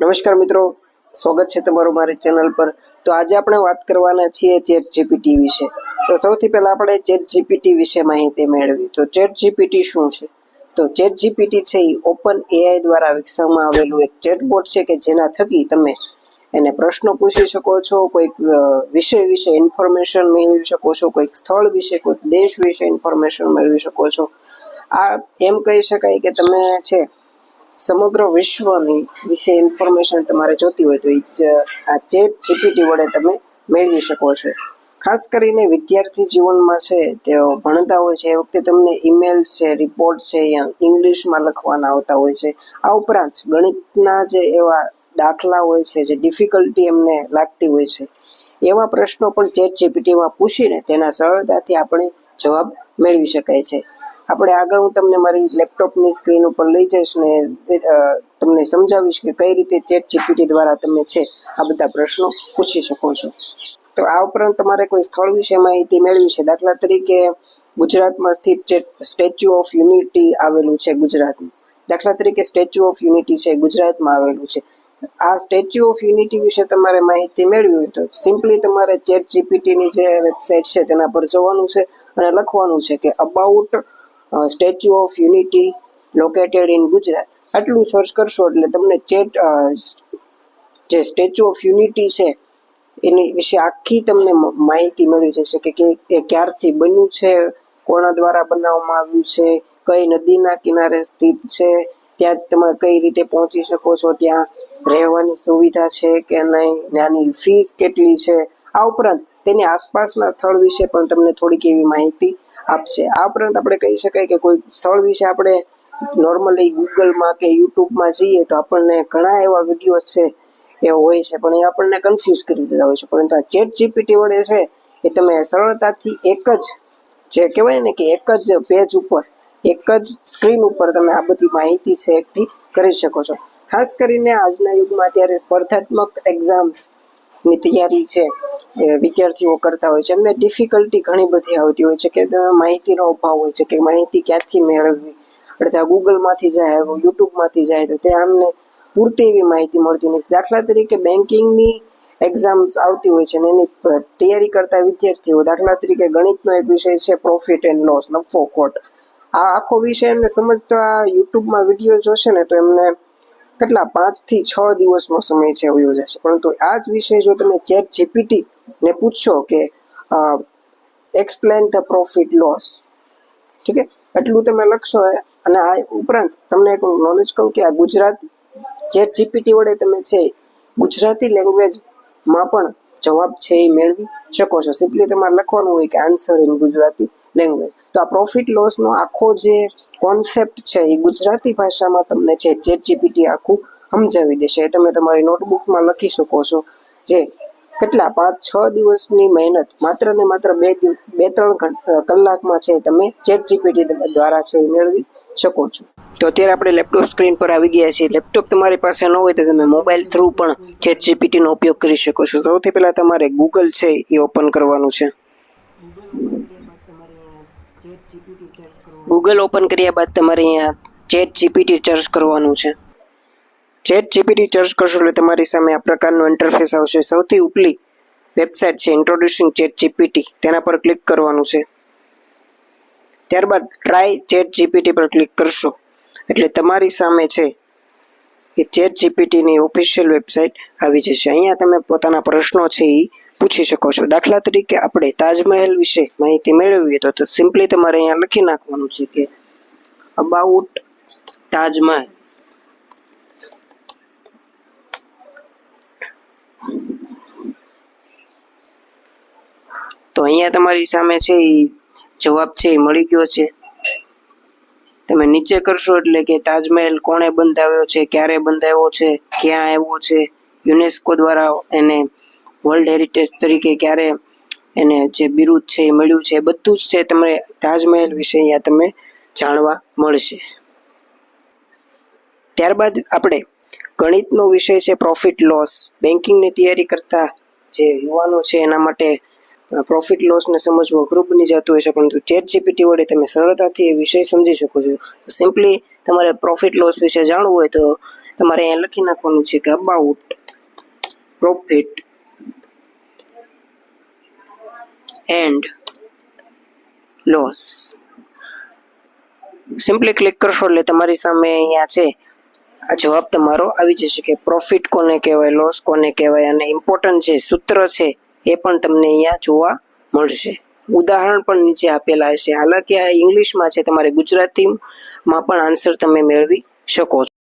નમસ્કાર મિત્રો, સ્વાગત છે તમારું મારી ચેનલ પર. તો આજે આપણે વાત કરવાના છીએ ચેટ જીપીટી વિશે. તો સૌથી પહેલાં આપણે ચેટ જીપીટી વિશે માહિતી મેળવી. તો ચેટ જીપીટી શું છે? તો ચેટ જીપીટી છે એ ઓપન એઆઈ દ્વારા વિકસાવવામાં આવેલું એક ચેટબોટ છે કે જેના થકી તમે એને પ્રશ્નો પૂછી શકો છો, કોઈક વિષય વિશે ઇન્ફોર્મેશન મેળવી શકો છો, કોઈક સ્થળ વિશે, કોઈક દેશ વિશે ઇન્ફોર્મેશન મેળવી શકો છો. આ એમ કહી શકાય કે તમે છે સમગ્ર વિશ્વની વિશે ઇન્ફોર્મેશન તમારે જોતી હોય તો એ આ ચેટ જીપીટી વડે તમે મેળવી શકો છો. ખાસ કરીને વિદ્યાર્થી જીવનમાં છે, તેઓ ભણતા હોય છે, એ વખતે તમને ઈમેલ છે રિપોર્ટ છે, યા ઇંગ્લિશમાં લખવાના આવતા હોય છે. આ ઉપરાંત ગણિતના જે એવા દાખલા હોય છે, જે ડિફિકલ્ટી એમને લાગતી હોય છે, એવા પ્રશ્નો પણ ચેટ જીપીટીમાં પૂછીને તેના સરળતાથી આપણે જવાબ મેળવી શકાય છે. આપણે આગળ હું તમને મારી લેપટોપની સ્ક્રીન ઉપર લઈ જઈશ ને તમને સમજાવીશ કે કઈ રીતે ચેટ જીપીટી દ્વારા તમે છે આ બધા પ્રશ્નો પૂછી શકો છો. તો આ ઉપરાંત તમારે કોઈ સ્થળ વિશે માહિતી મેળવી છે? દાખલા તરીકે ગુજરાતમાં સ્થિત સ્ટેચ્યુ ઓફ યુનિટી આવેલું છે ગુજરાતમાં દાખલા તરીકે સ્ટેચ્યુ ઓફ યુનિટી છે ગુજરાતમાં આવેલું છે. આ સ્ટેચ્યુ ઓફ યુનિટી વિશે તમારે માહિતી મેળવી હોય તો સિમ્પલી તમારે ચેટ જીપીટીની જે વેબસાઇટ છે તેના પર જવાનું છે અને લખવાનું છે કે about Statue of Unity located in Gujarat. આટલું સર્ચ કરશો એટલે તમને ચેટ જે સ્ટેચ્યુ ઓફ યુનિટી છે, એની વિશે આખી તમને માહિતી મળી જશે કે એ ક્યારથી બન્યું છે, કોના દ્વારા બનાવવામાં આવ્યું છે, કઈ નદીના કિનારે સ્થિત છે, ત્યાં તમે કઈ રીતે પહોંચી શકો છો, ત્યાં રહેવાની સુવિધા છે કે નહીં નાની ફીસ કેટલી છે, આ ઉપરાંત તેની આસપાસના સ્થળ વિશે પણ તમને થોડીક એવી માહિતી આપશે. આ ઉપરાંત આપણે કહી શકાય કે કોઈ સ્થળ વિશે આપણે નોર્મલી ગૂગલમાં કે યુટ્યુબમાં જઈએ તો આપણને ઘણા એવા વીડિયો છે એ હોય છે, પણ એ આપણને કન્ફ્યુઝ કરી દેતા હોય છે. પરંતુ આ ચેટ જીપીટી વડે છે એ તમે સરળતાથી એક જ જે કહેવાય ને કે એક જ પેજ ઉપર, એક જ સ્ક્રીન ઉપર તમે આ બધી માહિતી છે એકઠી કરી શકો છો. ખાસ કરીને આજના યુગમાં અત્યારે સ્પર્ધાત્મક એક્ઝામ્સ ની તૈયારી છે વિદ્યાર્થીઓ કરતા હોય છે. એમને ડિફિકલ્ટી ઘણી બધી આવતી હોય છે કે માહિતીનો અભાવ હોય છે કે માહિતી ક્યાંથી મેળવવી? અડધા ગૂગલમાંથી જાય યુટ્યુબમાંથી જાય, તો ત્યાં અમને પૂરતી એવી માહિતી મળતી નથી. દાખલા તરીકે બેન્કિંગની એક્ઝામ્સ આવતી હોય છે અને એની તૈયારી કરતા વિદ્યાર્થીઓ, દાખલા તરીકે ગણિતનો એક વિષય છે પ્રોફિટ એન્ડ લોસ નફો ખોટ. આ આખો વિષય એમને સમજતા યુટ્યુબમાં વીડિયો જોશે ને તો એમને કેટલા પાંચથી છ દિવસનો સમય છે વયો જશે પરંતુ આ જ વિષય જો તમે ચેટ જીપીટી ને પૂછશો કે એક્સપ્લેન ધ પ્રોફિટ લોસ ઠીક છે? એટલું તમે લખશો અને આ ઉપરાંત તમને એક નોલેજ કહું કે આ ગુજરાત ચેટ જીપીટી વડે તમે છે ગુજરાતી લેંગ્વેજમાં પણ જવાબ છે એ મેળવી શકો છો. સિમ્પલી તમારે લખવાનું હોય કે આન્સર ઇન ગુજરાતી લેંગ્વેજ તો આ પ્રોફિટ લોસનો આખો જે કોન્સેપ્ટ છે એ ગુજરાતી ભાષામાં તમને છે ચેટ જીપીટી આખું સમજાવી દેશે. એ તમે તમારી નોટબુકમાં લખી શકો છો જે કેટલા પાંચ છ દિવસની મહેનત, માત્ર ને માત્ર બે બે ત્રણ કલાકમાં છે તમે ચેટ જીપીટી દ્વારા છે એ મેળવી શકો છો. તો અત્યારે આપણે લેપટોપ સ્ક્રીન પર આવી ગયા છીએ. લેપટોપ તમારી પાસે ન હોય તો તમે મોબાઈલ થ્રુ પણ ચેટ જીપીટીનો ઉપયોગ કરી શકો છો. સૌથી પહેલાં તમારે ગૂગલ છે એ ઓપન કરવાનું છે. ગૂગલ ઓપન કર્યા બાદ તમારે અહીંયા ચેટ જીપીટી ચર્ચ કરવાનું છે. ચેટ જીપીટી ચર્ચ કરશો એટલે તમારી સામે આ પ્રકારનું ઇન્ટરફેસ આવશે. સૌથી ઉપલી વેબસાઇટ છે ઇન્ટ્રોડ્યુસિંગ ચેટ જીપીટી તેના પર ક્લિક કરવાનું છે. ત્યારબાદ ટ્રાય ચેટ જીપીટી પર ક્લિક કરશો. એટલે તમારી સામે છે એ ચેટ જીપીટીની ઓફિશિયલ વેબસાઇટ આવી જશે. અહીંયા તમે પોતાના પ્રશ્નો છે એ પૂછી શકો છો. દાખલા તરીકે આપણે તાજમહેલ વિશે માહિતી મેળવીએ તો તો સિમ્પલી તમારે અહીંયા લખી નાખવાનું છે કે અબાઉટ તાજમહેલ. તો અહીંયા તમારી સામે છે એ જવાબ છે એ મળી ગયો છે. તમે નીચે કરશો એટલે કે તાજમહેલ કોણે બંધાવ્યો છે, ક્યારે બંધાવ્યો છે, ક્યાં આવ્યો છે યુનેસ્કો દ્વારા એને વર્લ્ડ હેરિટેજ તરીકે ક્યારે એને જે બિરુદ છે એ મળ્યું છે, એ બધું જ છે તમને તાજમહેલ વિશે અહીંયા તમે જાણવા મળશે. ત્યારબાદ આપણે ગણિતનો વિષય છે પ્રોફિટ લોસ બેન્કિંગની તૈયારી કરતા જે યુવાનો છે, એના માટે પ્રોફિટ લોસને સમજવું અઘરું બની જતું હોય છે, પરંતુ ચેટ જીપીટી વડે તમે સરળતાથી એ વિષય સમજી શકો છો. સિમ્પલી તમારે પ્રોફિટ લોસ વિશે જાણવું હોય તો તમારે અહીંયા લખી નાખવાનું છે કે about profit and loss simply click કરશો એટલે તમારી સામે અહીંયા છે. આ જવાબ તમારો આવી જશે કે પ્રોફિટ કોને કહેવાય લોસ કોને કહેવાય અને ઇમ્પોર્ટન્ટ જે સૂત્ર છે એ પણ તમને અહીંયા જોવા મળશે. ઉદાહરણ પણ નીચે આપેલા હશે. હાલાકી આ ઇંગ્લિશમાં છે, તમારે ગુજરાતીમાં પણ આન્સર તમે મેળવી શકો છો.